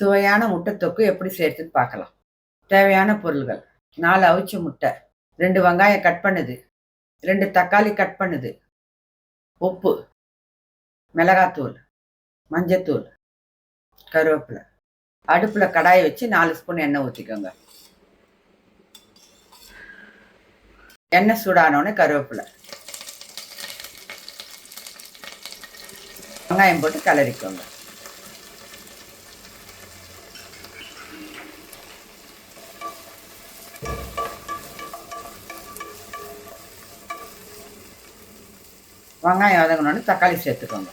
சுவையான முட்டை தொக்கு எப்படி சேர்த்துன்னு பார்க்கலாம். தேவையான பொருள்கள். நாலு அவிச்ச முட்டை. ரெண்டு வெங்காயம் கட் பண்ணுது. ரெண்டு தக்காளி கட் பண்ணுது. உப்பு. மிளகாத்தூள். மஞ்சத்தூள். கருவேப்பிலை. அடுப்பில் கடாயை வச்சு நாலு ஸ்பூன் எண்ணெய் ஊற்றிக்கோங்க எண்ணெய் சூடானோடனே கருவேப்பிலை. வெங்காயம் போட்டு கிளறிக்கோங்க. வெங்காயம் வதங்கினோடனே தக்காளி சேர்த்துக்கோங்க.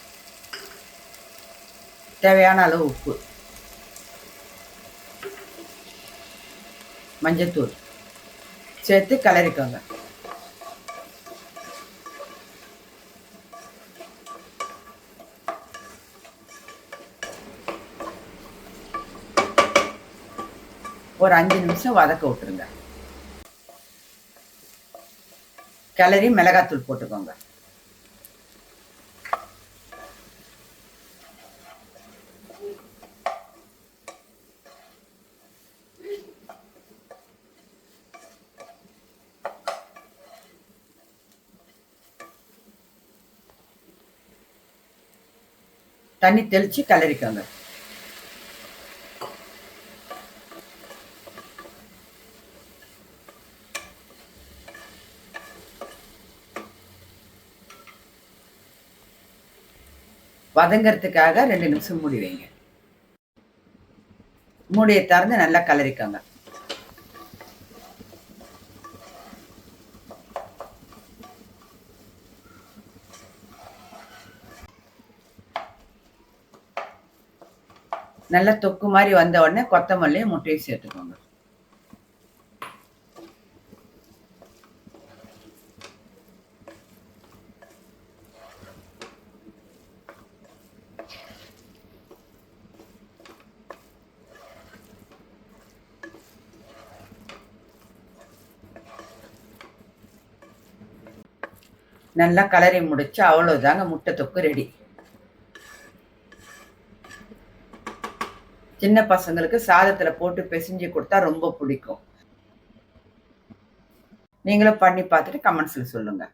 தேவையான அளவு உப்பு. மஞ்சத்தூள். சேர்த்து கிளறிக்கோங்க. ஒரு அஞ்சு நிமிஷம் வதக்க விட்டுருங்க. கிளறி மிளகாத்தூள் போட்டுக்கோங்க. தண்ணி தெளிச்சு கலரிக்கோங்க. வதங்கிறதுக்காக ரெண்டு நிமிஷம் மூடி வைங்க. மூடியை திறந்து நல்லா கலரிக்கோங்க. நல்லா தொக்கு மாதிரி வந்த உடனே கொத்தமல்லியும் முட்டையும் சேர்த்துக்கோங்க. நல்லா கலரி முடிச்சு அவ்வளோதாங்க முட்டை தொக்கு ரெடி. சின்ன பசங்களுக்கு சாதத்தில் போட்டு பிசைஞ்சு கொடுத்தா ரொம்ப பிடிக்கும். நீங்களும் பண்ணி பார்த்துட்டு கமெண்ட்ஸில் சொல்லுங்கள்